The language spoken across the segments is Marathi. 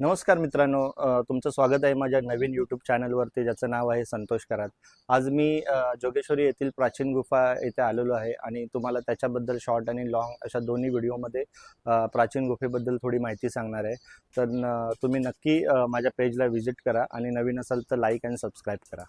नमस्कार मित्रांनो तुमचं स्वागत आहे माझ्या नवीन यूट्यूब चॅनलवरती ज्याचं नाव आहे संतोष करात. आज मी जोगेश्वरी येथील प्राचीन गुफा येथे आलेलो आहे आणि तुम्हाला त्याच्याबद्दल शॉर्ट आणि लॉंग अशा दोन्ही व्हिडिओमध्ये प्राचीन गुफेबद्दल थोडी माहिती सांगणार आहे. तर तुम्ही नक्की माझ्या पेजला व्हिजिट करा आणि नवीन असाल तर लाईक अँड सबस्क्राईब करा.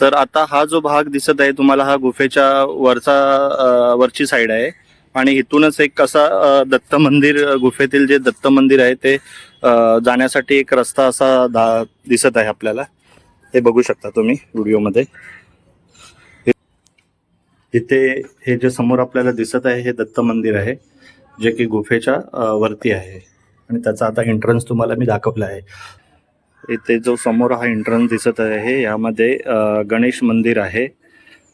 तर आता हा जो भाग दिसत आहे तुम्हाला हा गुफेच्या वरचा वरची साईड आहे. आणि इथूनच एक असा दत्त मंदिर गुफेतील जे दत्त मंदिर आहे ते जाण्यासाठी एक रस्ता असा दा- दिसत आहे आपल्याला. हे बघू शकता तुम्ही व्हिडिओमध्ये. इथे हे जे समोर आपल्याला दिसत आहे हे दत्त मंदिर आहे जे की गुफेच्या वरती आहे. आणि त्याचा आता एंट्रन्स तुम्हाला मी दाखवला आहे. इथे जो समोर हा एंट्रन्स दिसत आहे यामध्ये गणेश मंदिर आहे.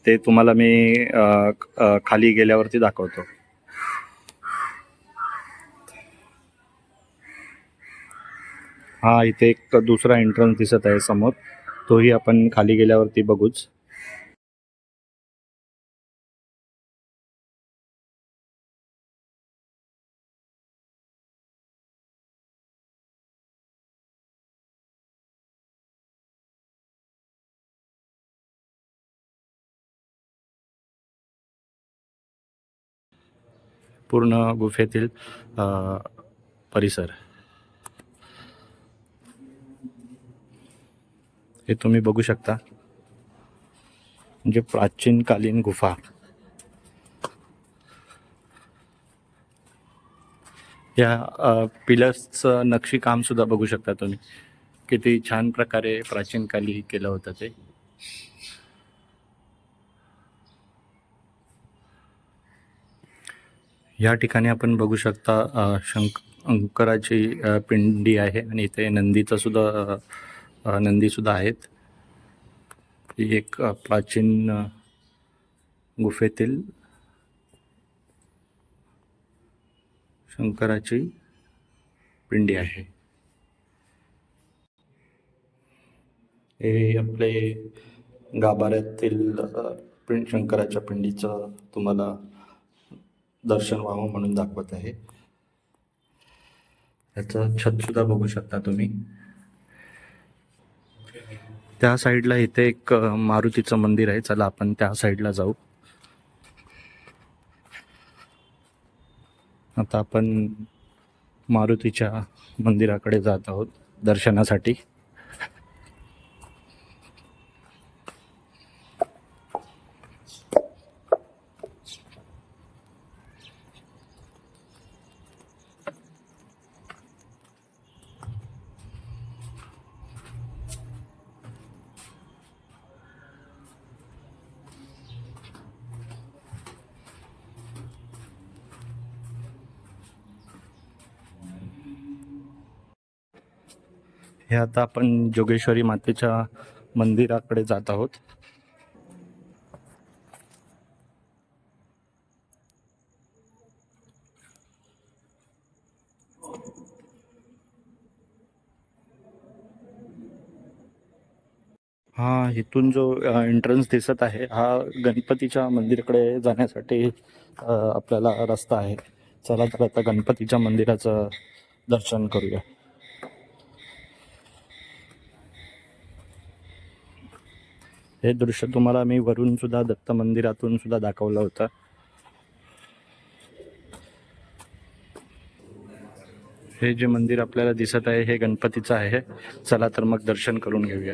ते तुम्हाला मी अ, खाली गेल्यावरती दाखवतो. हा इथे एक दुसरा एंट्रन्स दिसत आहे समोर. तोही आपण खाली गेल्यावरती बघूच. पूर्ण गुफेतील परिसर. हे तुम्ही बघू शकता. म्हणजे प्राचीनकालीन गुफा. या पिलर्सचं नक्षीकाम सुद्धा बघू शकता तुम्ही. किती छान प्रकारे प्राचीन काली केलं होतं ते. या ठिकाणी आपण बघू शकता शंक शंकराची पिंडी आहे आणि इथे नंदीचा सुद्धा नंदी सुद्धा आहेत. ही एक प्राचीन गुफेतील शंकराची पिंडी आहे. हे आपले गाभाऱ्यातील पिंड शंकराच्या पिंडीचं तुम्हाला दर्शन व्हावं म्हणून दाखवत आहे. त्याचं छत सुद्धा बघू शकता तुम्ही. त्या साईडला इथे एक मारुतीचं मंदिर आहे. चला आपण त्या साईडला जाऊ. आता आपण मारुतीच्या मंदिराकडे जात आहोत दर्शनासाठी. हे आता आपण जोगेश्वरी मातेच्या मंदिराकडे जात आहोत. हा इथून जो एंट्रन्स दिसत आहे हा गणपतीच्या मंदिराकडे जाण्यासाठी आपल्याला रस्ता आहे. चला तर आता गणपतीच्या मंदिराचं दर्शन करूया. हे दृश्य तुम्हाला मी वरून सुद्धा दत्त मंदिरातून सुद्धा दाखवलं होतं. हे जे मंदिर आपल्याला दिसत आहे हे गणपतीचं आहे. चला तर मग दर्शन करून घेऊया.